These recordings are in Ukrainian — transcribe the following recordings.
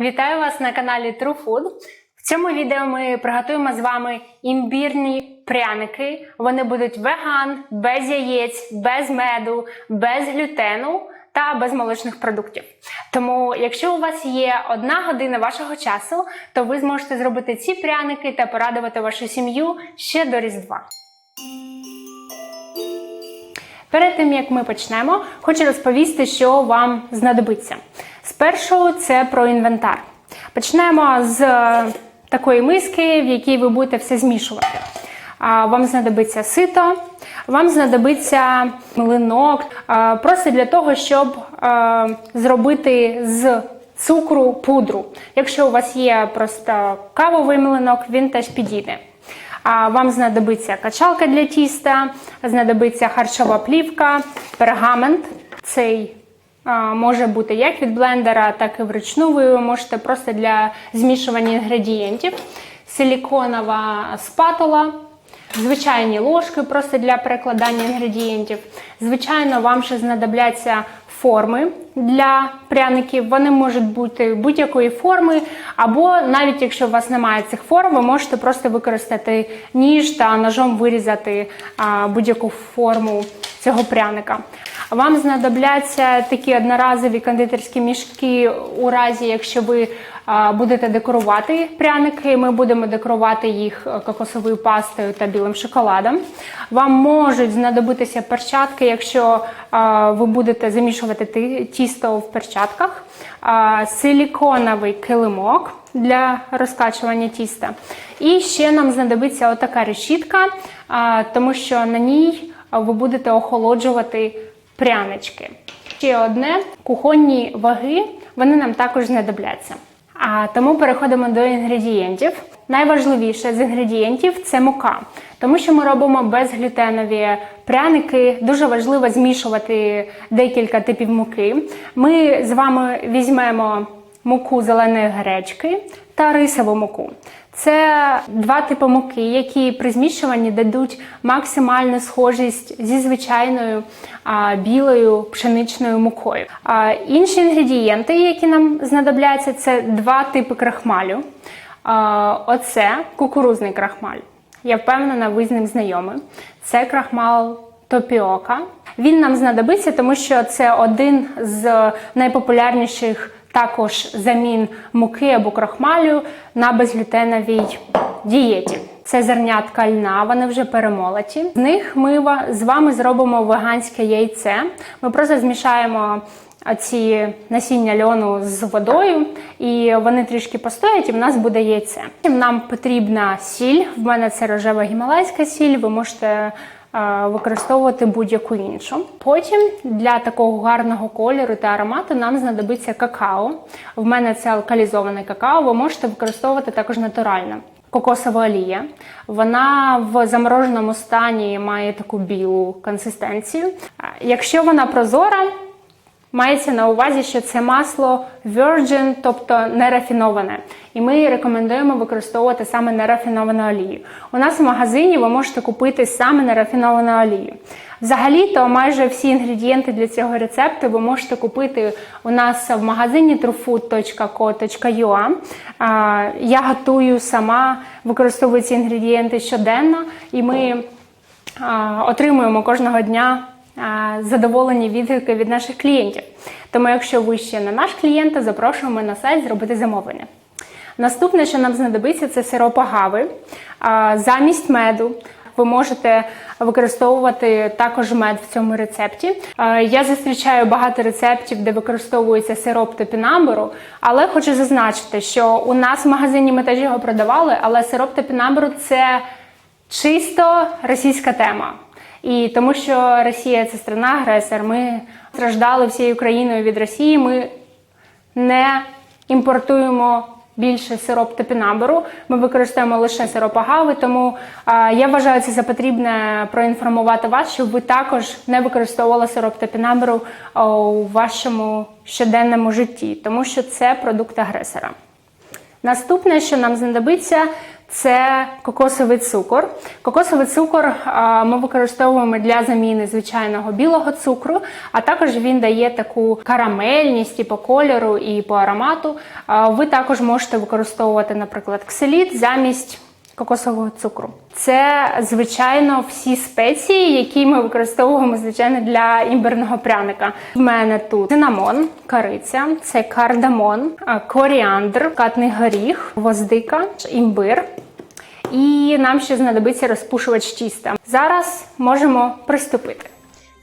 Вітаю вас на каналі True Food. В цьому відео ми приготуємо з вами імбірні пряники. Вони будуть веган, без яєць, без меду, без глютену та без молочних продуктів. Тому, якщо у вас є одна година вашого часу, то ви зможете зробити ці пряники та порадувати вашу сім'ю ще до Різдва. Перед тим як ми почнемо, хочу розповісти, що вам знадобиться. Спершу це про інвентар. Почнемо з е, такої миски, в якій ви будете все змішувати. Вам знадобиться сито, вам знадобиться млинок, просто для того, щоб е, зробити з цукру пудру. Якщо у вас є просто кавовий млинок, він теж підійде. Вам знадобиться качалка для тіста, знадобиться харчова плівка, пергамент. Цей може бути як від блендера, так і вручну. Ви можете просто для змішування інгредієнтів, силіконова спатула. Звичайні ложки просто для перекладання інгредієнтів. Звичайно, вам ще знадобляться форми для пряників. Вони можуть бути будь-якої форми, або навіть якщо у вас немає цих форм, ви можете просто використати ніж та ножом вирізати будь-яку форму цього пряника. Вам знадобляться такі одноразові кондитерські мішки у разі, якщо ви будете декорувати пряники. Ми будемо декорувати їх е, кокосовою пастою та білим шоколадом. Вам можуть знадобитися перчатки, якщо ви будете замішувати тісто в перчатках, силіконовий килимок для розкачування тіста. І ще нам знадобиться отака решітка, тому що на ній ви будете охолоджувати прянички. Ще одне кухонні ваги, вони нам також знадобляться. А тому переходимо до інгредієнтів. Найважливіше з інгредієнтів це мука, тому що ми робимо безглютенові пряники. Дуже важливо змішувати декілька типів муки. Ми з вами візьмемо муку зеленої гречки та рисову муку. Це два типи муки, які при змішуванні дадуть максимальну схожість зі звичайною а, білою пшеничною мукою. А, інші інгредієнти, які нам знадобляться, це два типи крахмалю. А, оце кукурузний крахмаль. Я впевнена, ви з ним знайомі. Це крахмал топіока. Він нам знадобиться, тому що це один з найпопулярніших також замін муки або крахмалю на безглютеновій дієті. Це зернятка льна, вони вже перемолоті. З них ми з вами зробимо веганське яйце. Ми просто змішаємо ці насіння льону з водою, і вони трішки постоять, і в нас буде яйце. Нам потрібна сіль. В мене це рожева гімалайська сіль. Ви можете використовувати будь-яку іншу. Потім для такого гарного кольору та аромату нам знадобиться какао. В мене це алкалізоване какао. Ви можете використовувати також натуральне. Кокосова олія. Вона в замороженому стані має таку білу консистенцію. Якщо вона прозора, Мається на увазі, що це масло virgin, тобто нерафіноване. І ми рекомендуємо використовувати саме нерафіновану олію. У нас в магазині ви можете купити саме нерафіновану олію. Взагалі-то майже всі інгредієнти для цього рецепту ви можете купити у нас в магазині truefood.co.ua. Я готую сама, використовую ці інгредієнти щоденно, і ми отримуємо кожного дня задоволені відгуки від наших клієнтів. Тому, якщо ви ще не наш клієнт, то запрошуємо на сайт зробити замовлення. Наступне, що нам знадобиться, це сироп агави. Замість меду ви можете використовувати також мед в цьому рецепті. Я зустрічаю багато рецептів, де використовується сироп топінамбуру, але хочу зазначити, що у нас в магазині ми теж його продавали, але сироп топінамбуру – це чисто російська тема. І тому що Росія це страна-агресор, ми страждали всією Україною від Росії. Ми не імпортуємо більше сироп топінамбуру. Ми використовуємо лише сироп агави. Тому а, я вважаю це за потрібне проінформувати вас, щоб ви також не використовували сироп топінамбуру у вашому щоденному житті, тому що це продукт агресора. Наступне, що нам знадобиться, Це кокосовий цукор. Кокосовий цукор ми використовуємо для заміни звичайного білого цукру, а також він дає таку карамельність і по кольору, і по аромату. Ви також можете використовувати, наприклад, кселіт замість кокосового цукру. Це, звичайно, всі спеції, які ми використовуємо звичайно для імбирного пряника. В мене тут цинамон, кориця, це кардамон, коріандр, катний горіх, гвоздика, імбир. І нам ще знадобиться розпушувач тіста. Зараз можемо приступити.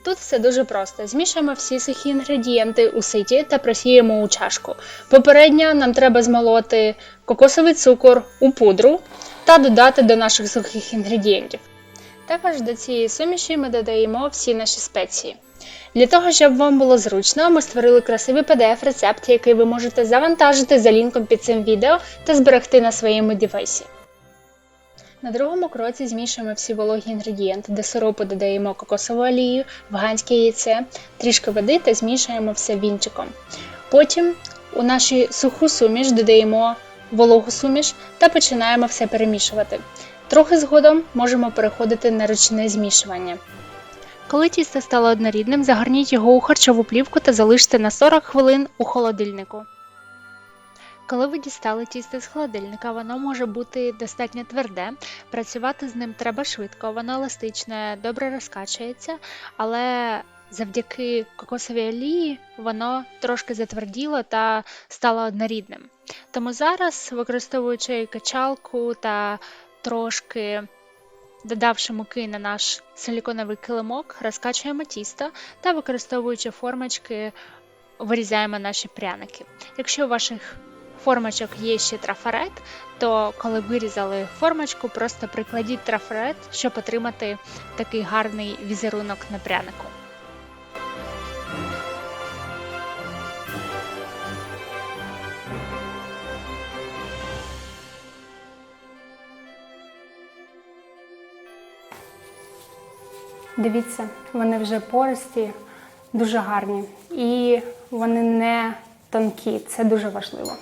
Тут все дуже просто. Змішуємо всі сухі інгредієнти у ситі та просіємо у чашку. Попередньо нам треба змолоти кокосовий цукор у пудру та додати до наших сухих інгредієнтів. Також до цієї суміші ми додаємо всі наші спеції. Для того, щоб вам було зручно, ми створили красивий PDF-рецепт, який ви можете завантажити за лінком під цим відео та зберегти на своєму девайсі. На другому кроці змішуємо всі вологі інгредієнти. До сиропу додаємо кокосову олію, веганське яйце, трішки води та змішуємо все вінчиком. Потім у нашу суху суміш додаємо вологу суміш та починаємо все перемішувати. Трохи згодом можемо переходити на ручне змішування. Коли тісто стало однорідним, загорніть його у харчову плівку та залиште на 40 хвилин у холодильнику. Коли ви дістали тісто з холодильника, воно може бути достатньо тверде. Працювати з ним треба швидко, воно еластичне, добре розкачується, але завдяки кокосовій олії воно трошки затверділо та стало однорідним. Тому зараз, використовуючи качалку та трошки додавши муки на наш силіконовий килимок, розкачуємо тісто та використовуючи формочки, вирізаємо наші пряники. Якщо ваших формочок є ще трафарет, то коли вирізали формочку, просто прикладіть трафарет, щоб отримати такий гарний візерунок на прянику. Дивіться, вони вже пористі, дуже гарні. І вони не тонкі, це дуже важливо.